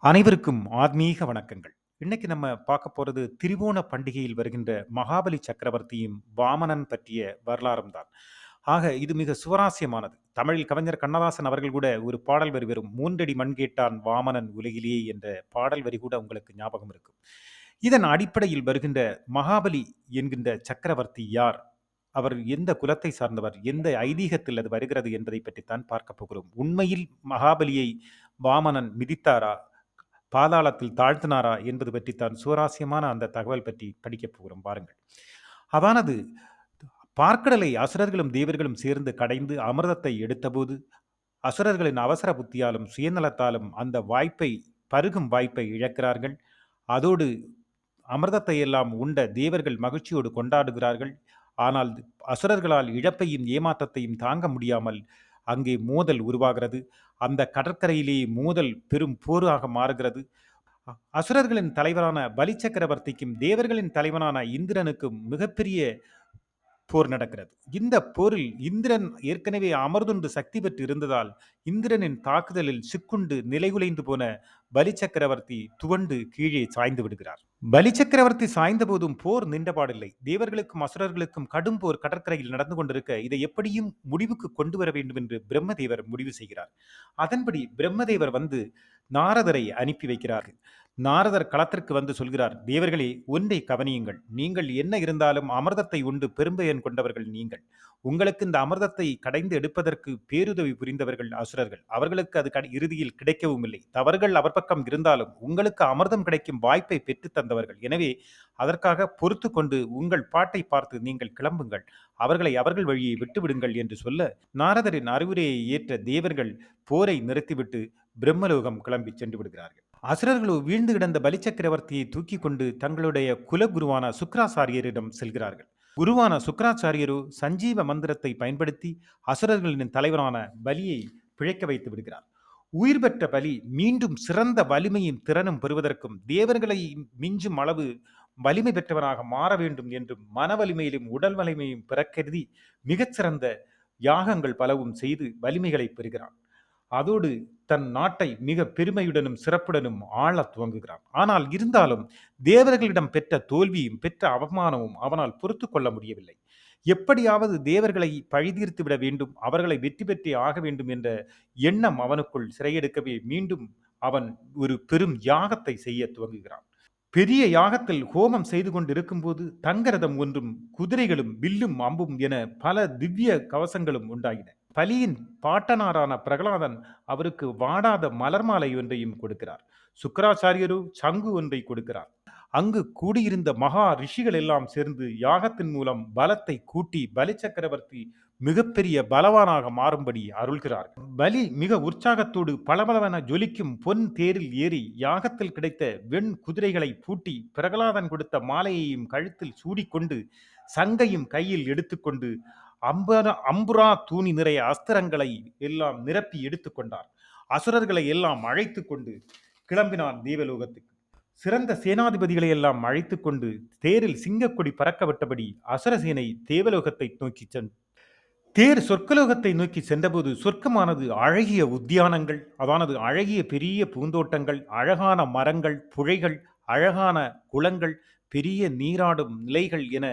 அனைவருக்கும் ஆத்மீக வணக்கங்கள். இன்னைக்கு நம்ம பார்க்க போறது திரிவோண பண்டிகையில் வருகின்ற மகாபலி சக்கரவர்த்தியும், வாமனன் பற்றிய வரலாறும் தான். ஆக இது மிக சுவராஸ்யமானது தமிழில் கவிஞர் கண்ணதாசன் அவர்கள் கூட ஒரு பாடல் வரி வரும். "மூன்றடி மண் கேட்டான் வாமனன் உலகிலேயே என்ற பாடல் வரி கூட உங்களுக்கு ஞாபகம் இருக்கும். இதன் அடிப்படையில் வருகின்ற மகாபலி என்கின்ற சக்கரவர்த்தி யார்? அவர் எந்த குலத்தை சார்ந்தவர்? எந்த ஐதீகத்தில் அது வருகிறது என்பதை பற்றித்தான் பார்க்க போகிறோம். உண்மையில் மகாபலியை வாமனன் மிதித்தாரா? பாதாளத்தில் தாழ்த்தினாரா? என்பது பற்றித்தான் சுவாரஸ்யமான அந்த தகவல் பற்றி படிக்கப் போகிறோம் பாருங்கள். அதானது பார்க்கடலை அசுரர்களும், தேவர்களும் சேர்ந்து கடைந்து அமிர்தத்தை எடுத்தபோது, அசுரர்களின் அவசர புத்தியாலும், சுயநலத்தாலும் அந்த வாய்ப்பை பருகும் வாய்ப்பை இழக்கிறார்கள். அதோடு அமிர்தத்தை எல்லாம் உண்ட தேவர்கள் மகிழ்ச்சியோடு கொண்டாடுகிறார்கள். ஆனால் அசுரர்களால் இழப்பையும், ஏமாற்றத்தையும் தாங்க முடியாமல் அங்கே மோதல் உருவாகிறது. அந்த கடற்கரையிலேயே மோதல் பெரும் போராக மாறுகிறது. அசுரர்களின் தலைவரான பலிச்சக்கரவர்த்திக்கும் தேவர்களின் தலைவனான இந்திரனுக்கும் மிகப்பெரிய போர் நடக்கிறது. இந்த போரில் இந்திரன் ஏற்கனவே அமர்துண்டு சக்தி பெற்று இருந்ததால், இந்திரனின் தாக்குதலில் சிக்குண்டு நிலைகுலைந்து போன பலி சக்கரவர்த்தி துவண்டு கீழே சாய்ந்து விடுகிறார். பலி சக்கரவர்த்தி சாய்ந்தபோதும் போர் நின்றபாடில்லை. தேவர்களுக்கும், அசுரர்களுக்கும் கடும் போர் கடற்கரையில் நடந்து கொண்டிருக்க, இதை எப்படியும் முடிவுக்கு கொண்டு வர வேண்டும் என்று பிரம்மதேவர் முடிவு செய்கிறார். அதன்படி பிரம்மதேவர் வந்து நாரதரை அனுப்பி வைக்கிறார்கள் நாரதர் களத்திற்கு வந்து சொல்கிறார், "தேவர்களே ஒன்றை கவனியுங்கள். நீங்கள் என்ன இருந்தாலும் அமிர்தத்தை உண்டு பெரும்பயன் கொண்டவர்கள் நீங்கள். உங்களுக்கு இந்த அமிர்தத்தை கடைந்து எடுப்பதற்கு பேருதவி புரிந்தவர்கள் அசுரர்கள். அவர்களுக்கு அது இறுதியில் கிடைக்கவும் இல்லை. தவறுகள் அவர் பக்கம் இருந்தாலும், உங்களுக்கு அமிர்தம் கிடைக்கும் வாய்ப்பை பெற்றுத் தந்தவர்கள். எனவே அதற்காக பொறுத்து கொண்டு உங்கள் பாட்டை பார்த்து நீங்கள் கிளம்புங்கள். அவர்களை அவர்கள் வழியே விட்டுவிடுங்கள்" என்று சொல்ல, நாரதரின் அறிவுரையை ஏற்ற தேவர்கள் போரை நிறுத்திவிட்டு பிரம்மலோகம் கிளம்பிச் சென்று விடுகிறார்கள். அசுரர்களோ வீழ்ந்து கிடந்த பலிச்சக்கரவர்த்தியை தூக்கி கொண்டு தங்களுடைய குலகுருவான சுக்ராசாரியரிடம் செல்கிறார்கள். குருவான சுக்ராச்சாரியரோ சஞ்சீவ மந்திரத்தை பயன்படுத்தி அசுரர்களின் தலைவரான பலியை பிழைக்க வைத்து விடுகிறார். உயிர் பெற்ற பலி மீண்டும் சிறந்த வலிமையும், திறனும் பெறுவதற்கும், தேவர்களை மிஞ்சும் அளவு வலிமை பெற்றவனாக மாற வேண்டும் என்றும், மன வலிமையிலும், உடல் வலிமையும் பிறக்கருதி மிகச்சிறந்த யாகங்கள் பலவும் செய்து வலிமைகளை பெறுகிறான். அதோடு தன் நாட்டை மிக பெருமையுடனும், சிறப்புடனும் ஆளத் துவங்குகிறான். ஆனால் இருந்தாலும் தேவர்களிடம் பெற்ற தோல்வியும், பெற்ற அவமானமும் அவனால் பொறுத்து கொள்ள முடியவில்லை. எப்படியாவது தேவர்களை பழிதீர்த்து விட வேண்டும், அவர்களை வெற்றி பெற்றே ஆக வேண்டும் என்ற எண்ணம் அவனுக்குள் சிறையெடுக்கவே மீண்டும் அவன் ஒரு பெரும் யாகத்தை செய்ய துவங்குகிறான். பெரிய யாகத்தில் ஹோமம் செய்து கொண்டிருக்கும்போது தங்கரதம் ஒன்றும், குதிரைகளும், வில்லும், அம்பும் என பல திவ்ய கவசங்களும் உண்டாயின. பலியின் பாட்டனாரான பிரகலாதன் அவருக்கு வாடாத மலர் மாலை ஒன்றையும் கொடுக்கிறார். சுக்கராச்சாரியரு சங்கு ஒன்றை கொடுக்கிறார். அங்கு கூடியிருந்த மகா ரிஷிகள் எல்லாம் சேர்ந்து யாகத்தின் மூலம் பலத்தை கூட்டி பலி சக்கரவர்த்தி மிகப்பெரிய பலவானாக மாறும்படி அருள்கிறார். பலி மிக உற்சாகத்தோடு பளபளவென ஜொலிக்கும் பொன் தேரில் ஏறி யாகத்தில் கிடைத்த வெண் குதிரைகளை பூட்டி பிரகலாதன் கொடுத்த மாலையையும் கழுத்தில் சூடிக்கொண்டு சங்கையும் கையில் எடுத்துக்கொண்டு அம்பர அம்புரா தூணி நிறைய அஸ்திரங்களை எல்லாம் நிரப்பி எடுத்துக்கொண்டார். அசுரர்களை எல்லாம் அழைத்து கொண்டு கிளம்பினார் தேவலோகத்துக்கு. சிறந்த சேனாதிபதிகளை எல்லாம் அழைத்து கொண்டு தேரில் சிங்கக்கொடி பறக்கப்பட்டபடி அசுரசேனை தேவலோகத்தை நோக்கி சென் தேர் சொர்க்கலோகத்தை நோக்கி சென்றபோது சொர்க்கமானது அழகிய உத்தியானங்கள், அதானது அழகிய பெரிய பூந்தோட்டங்கள், அழகான மரங்கள், புழைகள், அழகான குளங்கள், பெரிய நீராடும் நிலைகள் என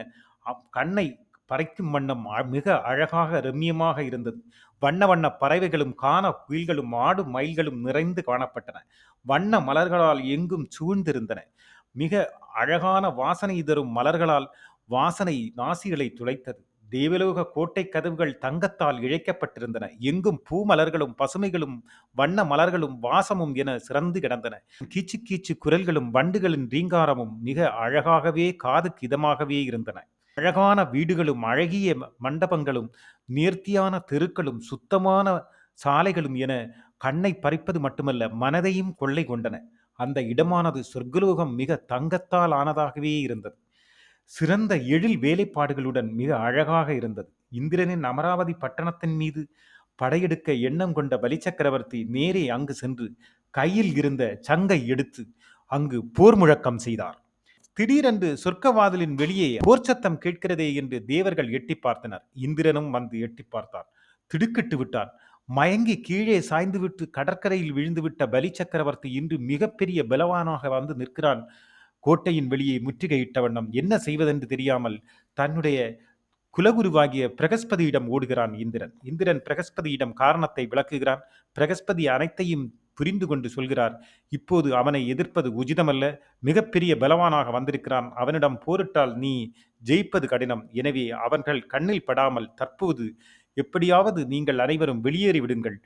கண்ணை பறைக்கும் வண்ணம் மிக அழகாக ரம்மியமாக இருந்தது. வண்ண வண்ண பறவைகளும், காண குயில்களும், ஆடும் மயில்களும் நிறைந்து காணப்பட்டன. வண்ண மலர்களால் எங்கும் சூழ்ந்திருந்தன. மிக அழகான வாசனை தரும் மலர்களால் வாசனை நாசிகளை துளைத்தது. தேவலோக கோட்டைக் கதவுகள் தங்கத்தால் இழைக்கப்பட்டிருந்தன. எங்கும் பூ மலர்களும், பசுமைகளும், வண்ண மலர்களும், வாசமும் என சிறந்து கிடந்தன. கீச்சு கீச்சு குரல்களும், வண்டுகளின் ரீங்காரமும் மிக அழகாகவே காதுக்கு இதமாகவே இருந்தன. அழகான வீடுகளும், அழகிய மண்டபங்களும், நேர்த்தியான தெருக்களும், சுத்தமான சாலைகளும் என கண்ணை பறிப்பது மட்டுமல்ல, மனதையும் கொள்ளை கொண்டன. அந்த இடமானது சொர்க்கலோகம் மிக தங்கத்தால் ஆனதாகவே இருந்தது. சிறந்த எழில் வேலைப்பாடுகளுடன் மிக அழகாக இருந்தது. இந்திரனின் அமராவதி பட்டணத்தின் மீது படையெடுக்க எண்ணம் கொண்ட பலிச்சக்கரவர்த்தி நேரே அங்கு சென்று கையில் இருந்த சங்கை எடுத்து அங்கு போர் முழக்கம் செய்தார். திடீரென்று சொர்க்கவாதலின் வெளியே போர் சத்தம் கேட்கிறதே என்று தேவர்கள் எட்டி பார்த்தனர். இந்திரனும் வந்து எட்டி பார்த்தான் திடுக்கிட்டு விட்டான். மயங்கி கீழே சாய்ந்துவிட்டு கடற்கரையில் விழுந்துவிட்ட பலி சக்கரவர்த்தி இன்று மிகப்பெரிய பலவானாக வந்து நிற்கிறான் கோட்டையின் வெளியே முற்றுகையிட்ட வண்ணம் என்ன செய்வதென்று தெரியாமல் தன்னுடைய குலகுருவாகிய பிரகஸ்பதியிடம் ஓடுகிறான் இந்திரன் இந்திரன் பிரகஸ்பதியிடம் காரணத்தை விளக்குகிறான் பிரகஸ்பதி அனைத்தையும் புரிந்து கொண்டு சொல்கிறார். இப்போது அவனை எதிர்ப்பது உஜிதமல்ல மிகப்பெரிய பலவானாக வந்திருக்கிறான். அவனிடம் போரிட்டால் நீ ஜெயிப்பது கடினம். எனவே அவர்கள் கண்ணில் படாமல் தற்போது எப்படியாவது நீங்கள் அனைவரும் வெளியேறி விடுங்கள்.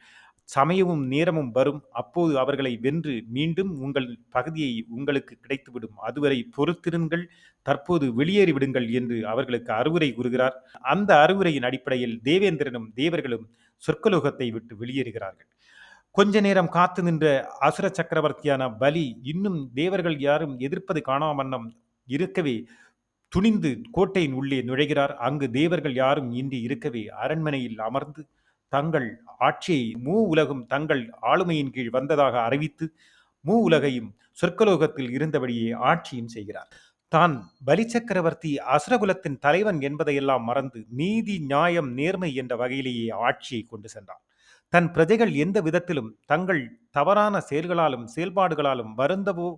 சமயமும் நேரமும் வரும். அப்போது அவர்களை வென்று மீண்டும் உங்கள் பகுதியை உங்களுக்கு கிடைத்துவிடும். அதுவரை பொறுத்திருங்கள். தற்போது வெளியேறி விடுங்கள் என்று அவர்களுக்கு அறிவுரை கூறுகிறார். அந்த அறிவுரையின் அடிப்படையில் தேவேந்திரனும் தேவர்களும் சொர்க்கலோகத்தை விட்டு வெளியேறுகிறார்கள். கொஞ்ச நேரம் காத்து நின்ற அசுர சக்கரவர்த்தியான பலி இன்னும் தேவர்கள் யாரும் எதிர்ப்பது காணாமன்னம் இருக்கவே துணிந்து கோட்டையின் உள்ளே நுழைகிறார். அங்கு தேவர்கள் யாரும் இன்றி இருக்கவே அரண்மனையில் அமர்ந்து தங்கள் ஆட்சியை மூ உலகும் தங்கள் ஆளுமையின் கீழ் வந்ததாக அறிவித்து மூ உலகையும் சொர்க்கலோகத்தில் இருந்தபடியே ஆட்சியும் செய்கிறார். தான் பலி சக்கரவர்த்தி அசுரகுலத்தின் தலைவன் என்பதையெல்லாம் மறந்து நீதி நியாயம் நேர்மை என்ற வகையிலேயே ஆட்சியை கொண்டு சென்றான். தன் பிரஜைகள் எந்த விதத்திலும் தங்கள் தவறான செயல்களாலும் செயல்பாடுகளாலும் வருந்தவோ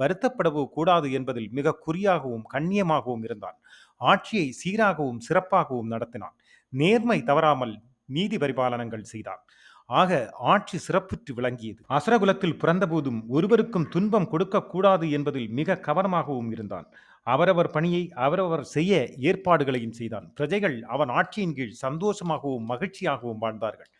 வருத்தப்படவோ கூடாது என்பதில் மிக குறியாகவும் கண்ணியமாகவும் இருந்தான். ஆட்சியை சீராகவும் சிறப்பாகவும் நடத்தினான். நேர்மை தவறாமல் நீதி பரிபாலனங்கள் செய்தான். ஆக ஆட்சி சிறப்புற்று விளங்கியது. அசுரகுலத்தில் பிறந்தபோதும் ஒருவருக்கும் துன்பம் கொடுக்கக்கூடாது என்பதில் மிக கவனமாகவும் இருந்தான். அவரவர் பணியை அவரவர் செய்ய ஏற்பாடுகளையும் செய்தான். பிரஜைகள் அவன் ஆட்சியின் கீழ் சந்தோஷமாகவும் மகிழ்ச்சியாகவும் வாழ்ந்தார்கள்.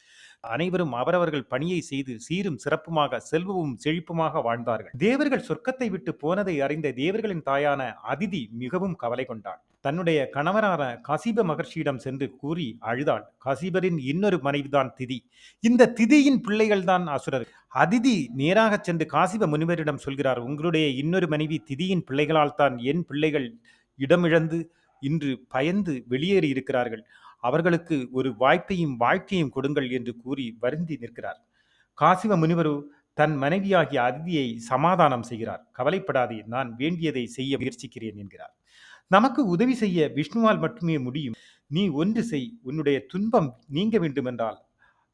அனைவரும் அவரவர்கள் பணியை செய்து சீரும் சிறப்புமாக செல்வமும் செழிப்புமாக வாழ்ந்தார்கள். தேவர்கள் சொர்க்கத்தை விட்டு போனதை அறிந்த தேவர்களின் தாயான அதிதி மிகவும் கவலை கொண்டாள். தன்னுடைய கணவரான கசிப மகர்ஷியிடம் சென்று கூறி அழுதாள் கசிபரின் இன்னொரு மனைவிதான் திதி. இந்த திதியின் பிள்ளைகள்தான் அசுரர். அதிதி நேராக சென்று காசிப முனிவரிடம் சொல்கிறார் உங்களுடைய இன்னொரு மனைவி திதியின் பிள்ளைகளால் தான் என் பிள்ளைகள் இடமிழந்து இன்று பயந்து வெளியேறி இருக்கிறார்கள் அவர்களுக்கு ஒரு வாய்ப்பையும் வாழ்க்கையும் கொடுங்கள் என்று கூறி வருந்தி நிற்கிறார். காசிவ முனிவரு தன் மனைவியாகிய அதிதியை சமாதானம் செய்கிறார். கவலைப்படாதே நான் வேண்டியதை செய்ய முயற்சிக்கிறேன் என்கிறார். நமக்கு உதவி செய்ய விஷ்ணுவால் மட்டுமே முடியும். நீ ஒன்று செய் உன்னுடைய துன்பம் நீங்க வேண்டுமென்றால்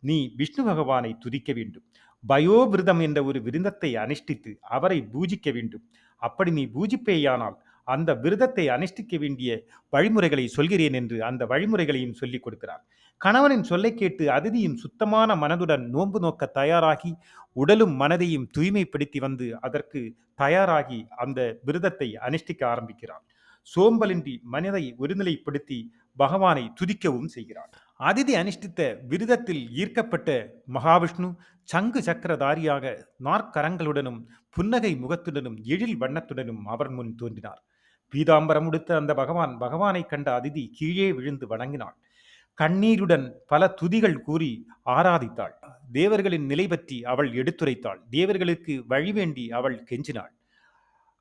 நீ விஷ்ணு பகவானை துதிக்க வேண்டும். பயோபிரதம் என்ற ஒரு விருந்தத்தை அனுஷ்டித்து அவரை பூஜிக்க வேண்டும். அப்படி நீ பூஜிப்பேயானால் அந்த விரதத்தை அனுஷ்டிக்க வேண்டிய வழிமுறைகளை சொல்கிறேன் என்று அந்த வழிமுறைகளையும் சொல்லிக் கொடுக்கிறார். கணவனின் சொல்லை கேட்டு அதிதியும் சுத்தமான மனதுடன் நோன்பு நோக்க தயாராகி உடலும் மனதையும் தூய்மைப்படுத்தி வந்து அதற்கு தயாராகி அந்த விரதத்தை அனுஷ்டிக்க ஆரம்பிக்கிறார். சோம்பலின்றி மனதை ஒருநிலைப்படுத்தி பகவானை துதிக்கவும் செய்கிறார். அதிதி அனுஷ்டித்த விரதத்தில் ஈர்க்கப்பட்ட மகாவிஷ்ணு சங்கு சக்கரதாரியாக நாற்கரங்களுடனும் புன்னகை முகத்துடனும் எழில் வண்ணத்துடனும் அவர் முன் தோன்றினார். பீதாம்பரம் உடுத்த அந்த பகவான் பகவானை கண்ட அதிதி கீழே விழுந்து வணங்கினாள். கண்ணீருடன் பல துதிகள் கூறி ஆராதித்தாள். தேவர்களின் நிலை பற்றி அவள் எடுத்துரைத்தாள். தேவர்களுக்கு வழி வேண்டி அவள் கெஞ்சினாள்.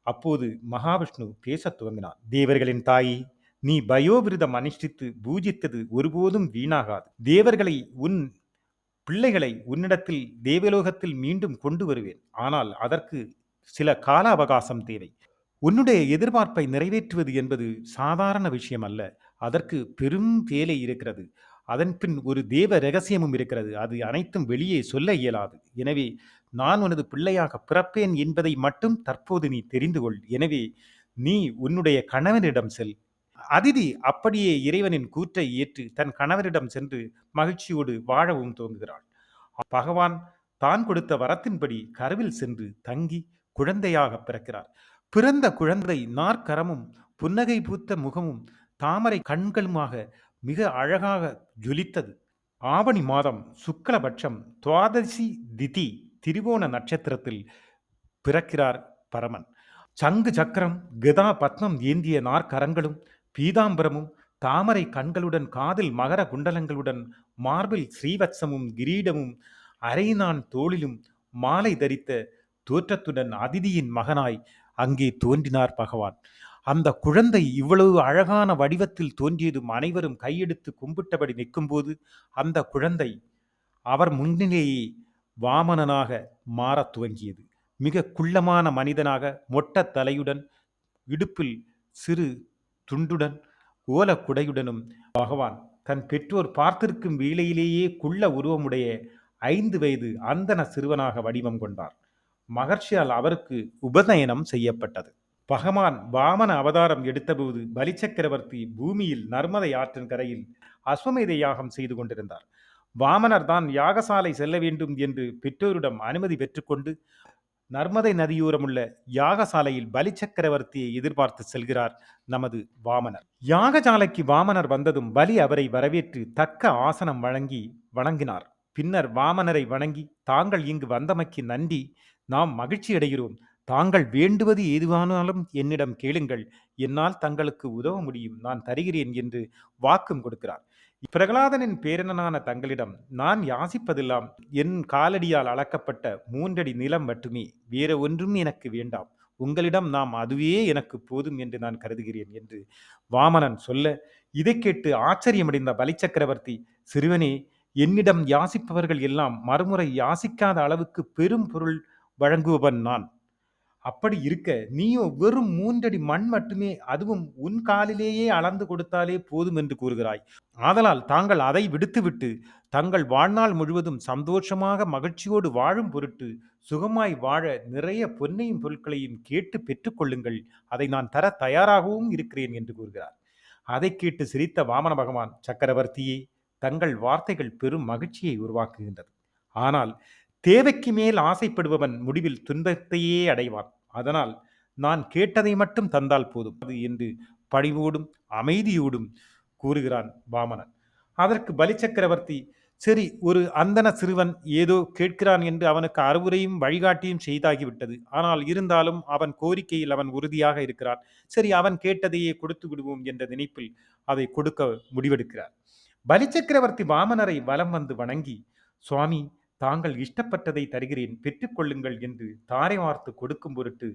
அப்போது மகாவிஷ்ணு பேசத் துவங்கினான் தேவர்களின் தாயி நீ பயோவிரதம் அனுஷ்டித்து பூஜித்தது ஒருபோதும் வீணாகாது. தேவர்களை உன் பிள்ளைகளை உன்னிடத்தில் தேவலோகத்தில் மீண்டும் கொண்டு வருவேன். ஆனால் அதற்கு சில கால அவகாசம் தேவை. உன்னுடைய எதிர்பார்ப்பை நிறைவேற்றுவது என்பது சாதாரண விஷயம் அல்ல அதற்கு பெரும் வேலை இருக்கிறது. அதன் பின் ஒரு தேவ ரகசியமும் இருக்கிறது. அது அனைத்தும் வெளியே சொல்ல இயலாது. எனவே நான் உனது பிள்ளையாக பிறப்பேன் என்பதை மட்டும் தற்போது நீ தெரிந்து கொள். எனவே நீ உன்னுடைய கணவனிடம் செல். அதிதி அப்படியே இறைவனின் கூற்றை ஏற்று தன் கணவரிடம் சென்று மகிழ்ச்சியோடு வாழவும் துவங்குகிறாள். பகவான் தான் கொடுத்த வரத்தின்படி கருவில் சென்று தங்கி குழந்தையாக பிறக்கிறார். பிறந்த குழந்தை நாற்கரமும் புன்னகை பூத்த முகமும் தாமரை கண்களுமாக மிக அழகாக ஜொலித்தது. ஆவணி மாதம் சுக்லபட்சம் துவாதசி திதி திரிவோண நட்சத்திரத்தில் பிறக்கிறார் பரமன். சங்கு சக்கரம் கதா பத்மம் ஏந்திய நாற்கரங்களும் பீதாம்பரமும் தாமரை கண்களுடன் காதில் மகர குண்டலங்களுடன் மார்பில் ஸ்ரீவத்சமும் கிரீடமும் அரைநான் தோளிலும் மாலை தரித்த தோற்றத்துடன் அதிதியின் மகனாய் அங்கே தோன்றினார் பகவான். அந்த குழந்தை இவ்வளவு அழகான வடிவத்தில் தோன்றியதும் அனைவரும் கையெடுத்து கும்பிட்டபடி நிற்கும்போது அந்த குழந்தை அவர் முன்னிலேயே வாமனனாக மாறத் துவங்கியது. மிக குள்ளமான மனிதனாக மொட்ட தலையுடன் இடுப்பில் சிறு துண்டுடன் ஓலக்குடையுடனும் பகவான் தன் பெற்றோர் பார்த்திருக்கும் வேளையிலேயே குள்ள உருவமுடைய ஐந்து வயது அந்தன சிறுவனாக வடிவம் கொண்டார். மகர்ஷியால் அவருக்கு உபநயனம் செய்யப்பட்டது. பகவான் வாமன அவதாரம் எடுத்தபோது பலிச்சக்கரவர்த்தி பூமியில் நர்மதை ஆற்றின் கரையில் அஸ்வமேத யாகம் செய்து கொண்டிருந்தார். வாமனர் தான் யாகசாலை செல்ல வேண்டும் என்று பெற்றோரிடம் அனுமதி பெற்றுக்கொண்டு நர்மதை நதியோரமுள்ள யாகசாலையில் பலிச்சக்கரவர்த்தியை எதிர்பார்த்து செல்கிறார் நமது வாமனர். யாகசாலைக்கு வாமனர் வந்ததும் பலி அவரை வரவேற்று தக்க ஆசனம் வழங்கி வணங்கினார். பின்னர் வாமனரை வணங்கி தாங்கள் இங்கு வந்தமைக்கு நன்றி. நாம் மகிழ்ச்சி அடைகிறோம். தாங்கள் வேண்டுவது எதுவானாலும் என்னிடம் கேளுங்கள். என்னால் தங்களுக்கு உதவ முடியும். நான் தருகிறேன் என்று வாக்கும் கொடுக்கிறார். பிரகலாதனின் பேரனான தங்களிடம் நான் யாசிப்பதெல்லாம் என் காலடியால் அளக்கப்பட்ட மூன்றடி நிலம் மட்டுமே. வேற ஒன்றும் எனக்கு வேண்டாம். உங்களிடம் நாம் அதுவே எனக்கு போதும் என்று நான் கருதுகிறேன் என்று வாமனன் சொல்ல இதை கேட்டு ஆச்சரியமடைந்த பலிச்சக்கரவர்த்தி சிறுவனே என்னிடம் யாசிப்பவர்கள் எல்லாம் மறுமுறை யாசிக்காத அளவுக்கு பெரும் பொருள் வழங்குபவன் நான். அப்படி இருக்க நீயோ வெறும் மூன்றடி மண் மட்டுமே அதுவும் உன் காலிலேயே அளந்து கொடுத்தாலே போதும் என்று கூறுகிறாய். ஆதலால் தாங்கள் அதை விடுத்துவிட்டு தங்கள் வாழ்நாள் முழுவதும் சந்தோஷமாக மகிழ்ச்சியோடு வாழும் பொருட்டு சுகமாய் வாழ நிறைய பொன்னையும் பொருட்களையும் கேட்டு பெற்றுக்கொள்ளுங்கள் அதை நான் தர தயாராகவும் இருக்கிறேன் என்று கூறுகிறார். அதை கேட்டு சிரித்த வாமன பகவான் சக்கரவர்த்தியே தங்கள் வார்த்தைகள் பெரும் மகிழ்ச்சியை உருவாக்குகின்றது. ஆனால் தேவைக்கு மேல் ஆசைப்படுபவன் முடிவில் துன்பத்தையே அடைவான். அதனால் நான் கேட்டதை மட்டும் தந்தால் போதும். அது என்று பணிவோடும் அமைதியோடும் கூறுகிறான் வாமனன் அதற்கு பலிச்சக்கரவர்த்தி சரி ஒரு அந்தன சிறுவன் ஏதோ கேட்கிறான் என்று அவனுக்கு அறிவுரையும் வழிகாட்டியும் செய்தாகிவிட்டது. ஆனால் இருந்தாலும் அவன் கோரிக்கையில் அவன் உறுதியாக இருக்கிறான். சரி அவன் கேட்டதையே கொடுத்து விடுவோம் என்ற நினைப்பில் அதை கொடுக்க முடிவெடுக்கிறார். பலிச்சக்கரவர்த்தி வாமனரை வலம் வந்து வணங்கி சுவாமி தாங்கள் இஷ்டப்பட்டதை தருகிறேன் பெற்றுக்கொள்ளுங்கள் என்று தாரை வார்த்து கொடுக்கும் பொருட்டு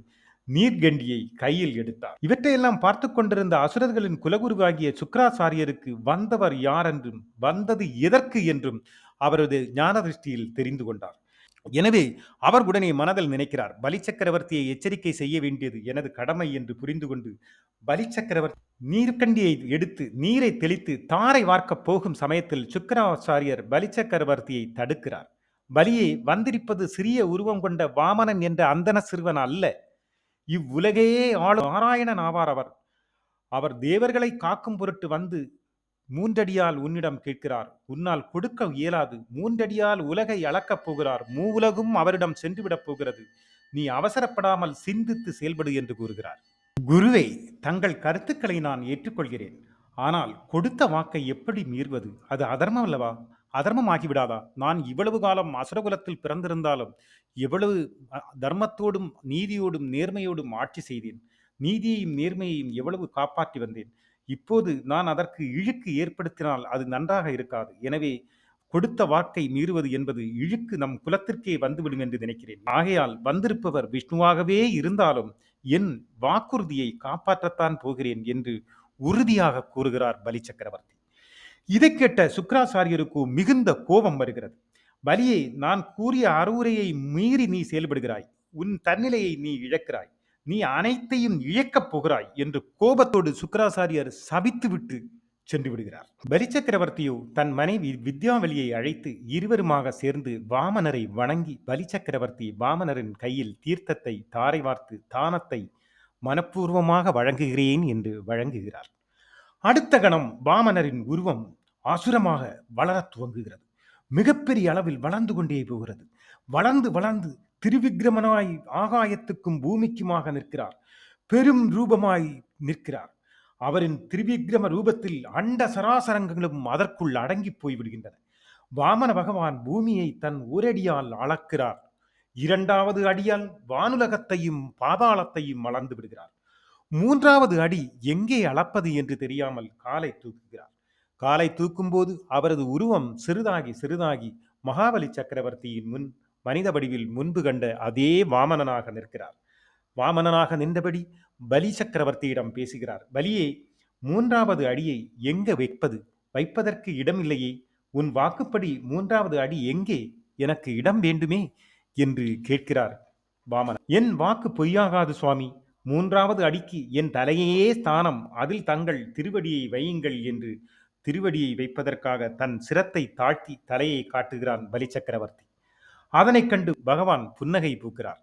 நீர்கண்டியை கையில் எடுத்தார். இவற்றையெல்லாம் பார்த்து கொண்டிருந்த அசுரர்களின் குலகுருவாகிய சுக்கராச்சாரியருக்கு வந்தவர் யார் என்றும் வந்தது எதற்கு என்றும் அவரது ஞான திருஷ்டியில் தெரிந்து கொண்டார். எனவே அவர் உடனே மனதில் நினைக்கிறார் பலி சக்கரவர்த்தியை எச்சரிக்கை செய்ய வேண்டியது எனது கடமை என்று புரிந்து கொண்டு பலி சக்கரவர்த்தி நீர்க்கண்டியை எடுத்து நீரை தெளித்து தாரை வார்க்கப் போகும் சமயத்தில் சுக்கராச்சாரியர் பலி சக்கரவர்த்தியை தடுக்கிறார். பலியே வந்திருப்பது சிறிய உருவம் கொண்ட வாமனன் என்ற அந்தன சிறுவன் அல்ல. இவ்வுலகையே ஆளும் நாராயணன் ஆவார் அவர். அவர் தேவர்களை காக்கும் பொருட்டு வந்து மூன்றடியால் உன்னிடம் கேட்கிறார். உன்னால் கொடுக்க இயலாது. மூன்றடியால் உலகை அளக்கப் போகிறார். மூவுலகும் அவரிடம் சென்றுவிடப் போகிறது. நீ அவசரப்படாமல் சிந்தித்து செயல்படு என்று கூறுகிறார். குருவே தங்கள் கருத்துக்களை நான் ஏற்றுக்கொள்கிறேன். ஆனால் கொடுத்த வாக்கை எப்படி மீறுவது? அது அதர்மம் அல்லவா? அதர்மமாகி விடாதா நான் இவ்வளவு காலம் அசுரகுலத்தில் பிறந்திருந்தாலும் எவ்வளவு தர்மத்தோடும் நீதியோடும் நேர்மையோடும் ஆட்சி செய்தேன். நீதியையும் நேர்மையையும் எவ்வளவு காப்பாற்றி வந்தேன். இப்போது நான் அதற்கு இழுக்கு ஏற்படுத்தினால் அது நன்றாக இருக்காது. எனவே கொடுத்த வாக்கை மீறுவது என்பது இழுக்கு நம் குலத்திற்கே வந்துவிடும் என்று நினைக்கிறேன். ஆகையால் வந்திருப்பவர் விஷ்ணுவாகவே இருந்தாலும் என் வாக்குறுதியை காப்பாற்றத்தான் போகிறேன் என்று உறுதியாக கூறுகிறார் பலி சக்கரவர்த்தி இதை கேட்ட சுக்கராச்சாரியருக்கு மிகுந்த கோபம் வருகிறது. பலியே நான் கூறிய அறவுரையை மீறி நீ செயல்படுகிறாய். உன் தன்னிலையை நீ இழக்கிறாய். நீ அனைத்தையும் இழக்கப் போகிறாய் என்று கோபத்தோடு சுக்கராச்சாரியர் சபித்துவிட்டு சென்று விடுகிறார். பலி சக்கரவர்த்தியோ தன் மனைவி வித்யாவலியை அழைத்து இருவருமாக சேர்ந்து வாமனரை வணங்கி பலி சக்கரவர்த்தி வாமனரின் கையில் தீர்த்தத்தை தாரை வார்த்து தானத்தை மனப்பூர்வமாக வழங்குகிறேன் என்று வழங்குகிறார். அடுத்த கணம் வாமனரின் உருவம் அசுரமாக வளரத் துவங்குகிறது. மிகப்பெரிய அளவில் வளர்ந்து கொண்டே போகிறது. வளர்ந்து வளர்ந்து திருவிக்கிரமனாய் ஆகாயத்துக்கும் பூமிக்குமாக நிற்கிறார். பெரும் ரூபமாய் நிற்கிறார். அவரின் திருவிக்கிரம ரூபத்தில் அண்ட சராசரங்களும் அதற்குள் அடங்கி போய்விடுகின்றன. வாமன பகவான் பூமியை தன் ஒரடியால் அளக்கிறார். இரண்டாவது அடியால் வானுலகத்தையும் பாதாளத்தையும் அளந்து விடுகிறார். மூன்றாவது அடி எங்கே அளப்பது என்று தெரியாமல் காலை தூக்குகிறார். காலை தூக்கும்போது அவரது உருவம் சிறிதாகி சிறிதாகி மகாபலி சக்கரவர்த்தியின் முன் மனித வடிவில் முன்பு கண்ட அதே வாமனனாக நிற்கிறார். வாமனனாக நின்றபடி பலி சக்கரவர்த்தியிடம் பேசுகிறார். பலியே மூன்றாவது அடியை எங்க வைப்பது? வைப்பதற்கு இடமில்லையே. உன் வாக்குப்படி மூன்றாவது அடி எங்கே? எனக்கு இடம் வேண்டுமே என்று கேட்கிறார் வாமனன். என் வாக்கு பொய்யாகாது சுவாமி. மூன்றாவது அடிக்கு என் தலையே ஸ்தானம். அதில் தங்கள் திருவடியை வையுங்கள் என்று திருவடியை வைப்பதற்காக தன் சிரத்தை தாழ்த்தி தலையை காட்டுகிறான் பலி சக்கரவர்த்தி அதனைக் கண்டு பகவான் புன்னகை பூக்கிறார்.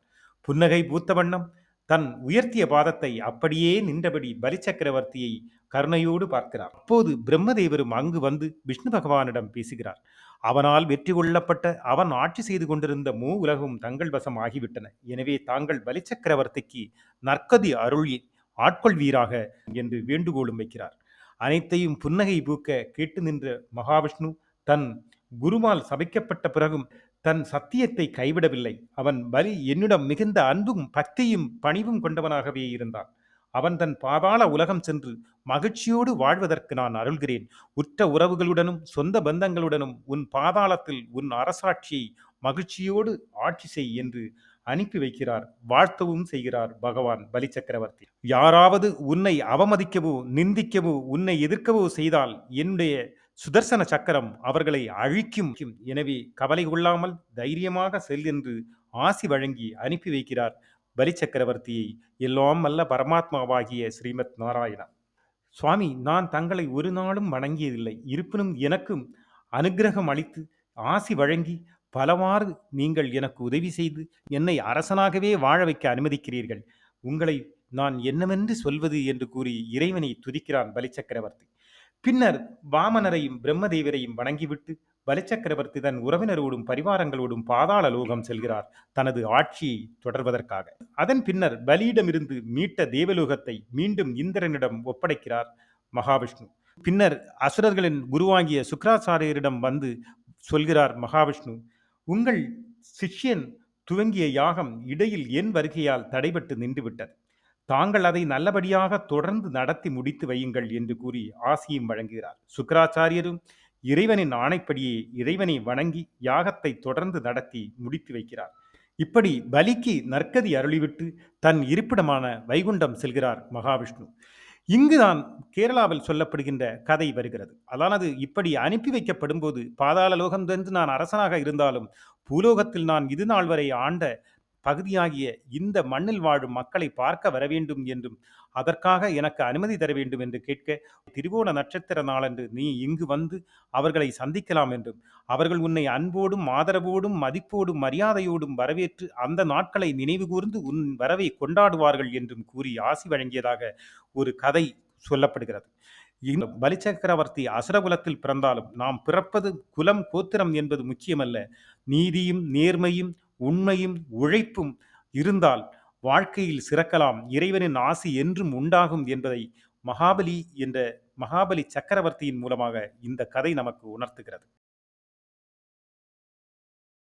புன்னகை பூத்த வண்ணம் தன் உயர்த்திய பாதத்தை அப்படியே நின்றபடி பலி சக்கரவர்த்தியை கருணையோடு பார்க்கிறார். அப்போது பிரம்மதேவரும் அங்கு வந்து விஷ்ணு பகவானிடம் பேசுகிறார். அவனால் வெற்றி கொள்ளப்பட்ட அவன் ஆட்சி செய்து கொண்டிருந்த மூ உலகும் தங்கள் வசம் ஆகிவிட்டன. எனவே தாங்கள் பலிச்சக்கரவர்த்திக்கு நற்கதி அருள் ஆட்கொள்வீராக என்று வேண்டுகோளும் வைக்கிறார். அனைத்தையும் புன்னகை பூக்க கேட்டு நின்ற மகாவிஷ்ணு தன் குருமால் சபிக்கப்பட்ட பிறகும் தன் சத்தியத்தை கைவிடவில்லை. அவன் பலி என்னிடம் மிகுந்த அன்பும் பக்தியும் பணிவும் கொண்டவனாகவே இருந்தான். அவன் தன் பாதாள உலகம் சென்று மகிழ்ச்சியோடு வாழ்வதற்கு நான் அருள்கிறேன். உற்ற உறவுகளுடனும் சொந்த பந்தங்களுடனும் உன் பாதாளத்தில் உன் அரசாட்சியை மகிழ்ச்சியோடு ஆட்சி செய் என்று அனுப்பி வைக்கிறார் வாழ்த்தவும் செய்கிறார் பகவான் பலி சக்கரவர்த்தி யாராவது உன்னை அவமதிக்கவோ நிந்திக்கவோ உன்னை எதிர்க்கவோ செய்தால் என்னுடைய சுதர்சன சக்கரம் அவர்களை அழிக்கும். எனவே கவலை கொள்ளாமல் தைரியமாக செல் என்று ஆசி வழங்கி அனுப்பி வைக்கிறார் பலி சக்கரவர்த்தியை எல்லாம் அல்ல பரமாத்மாவாகிய ஸ்ரீமத் நாராயணா. சுவாமி நான் தங்களை ஒரு நாளும் வணங்கியதில்லை. இருப்பினும் எனக்கும் அனுக்கிரகம் அளித்து ஆசி வழங்கி பலவாறு நீங்கள் எனக்கு உதவி செய்து என்னை அரசனாகவே வாழ வைக்க அனுமதிக்கிறீர்கள். உங்களை நான் என்னவென்று சொல்வது என்று கூறி இறைவனை துதிக்கிறான் பலிச்சக்கரவர்த்தி. பின்னர் வாமனரையும் பிரம்மதேவரையும் வணங்கிவிட்டு பலிச்சக்கரவர்த்தி தன் உறவினரோடும் பரிவாரங்களோடும் பாதாள லோகம் செல்கிறார் தனது ஆட்சியை தொடர்வதற்காக. அதன் பின்னர் பலியிடமிருந்து மீட்ட தேவலோகத்தை மீண்டும் இந்திரனிடம் ஒப்படைக்கிறார் மகாவிஷ்ணு. பின்னர் அசுரர்களின் குருவாகிய சுக்கராச்சாரியரிடம் வந்து சொல்கிறார் மகாவிஷ்ணு உங்கள் சிஷ்யன் துவங்கிய யாகம் இடையில் என் வருகையால் தடைபட்டு நின்றுவிட்டது. தாங்கள் அதை நல்லபடியாக தொடர்ந்து நடத்தி முடித்து வையுங்கள் என்று கூறி ஆசியும் வழங்குகிறார். சுக்கராச்சாரியரும் இறைவனின் ஆணைப்படியே இறைவனை வணங்கி யாகத்தை தொடர்ந்து நடத்தி முடித்து வைக்கிறார். இப்படி பலிக்கு நற்கதி அருளிவிட்டு தன் இருப்பிடமான வைகுண்டம் செல்கிறார் மகாவிஷ்ணு. இங்குதான் கேரளாவில் சொல்லப்படுகின்ற கதை வருகிறது. அதானது இப்படி அனுப்பி வைக்கப்படும் போது பாதாள லோகம் என்று நான் அரசனாக இருந்தாலும் பூலோகத்தில் நான் இது நாள் வரை ஆண்ட பகுதியாகிய இந்த மண்ணில் வாழும் மக்களை பார்க்க வர வேண்டும் என்றும் அதற்காக எனக்கு அனுமதி தர வேண்டும் என்று கேட்க திருவோண நட்சத்திர நாளன்று நீ இங்கு வந்து அவர்களை சந்திக்கலாம் என்றும் அவர்கள் உன்னை அன்போடும் ஆதரவோடும் மதிப்போடும் மரியாதையோடும் வரவேற்று அந்த நாட்களை நினைவு கூர்ந்து உன் வரவை கொண்டாடுவார்கள் என்றும் கூறி ஆசி வழங்கியதாக ஒரு கதை சொல்லப்படுகிறது. பலிச்சக்கரவர்த்தி அசுரகுலத்தில் பிறந்தாலும் நாம் பிறப்பது குலம் கோத்திரம் என்பது முக்கியமல்ல. நீதியும் நேர்மையும் உண்மையும் உழைப்பும் இருந்தால் வாழ்க்கையில் சிறக்கலாம். இறைவனின் ஆசி என்றும் உண்டாகும் என்பதை மகாபலி என்ற மகாபலி சக்கரவர்த்தியின் மூலமாக இந்த கதை நமக்கு உணர்த்துகிறது.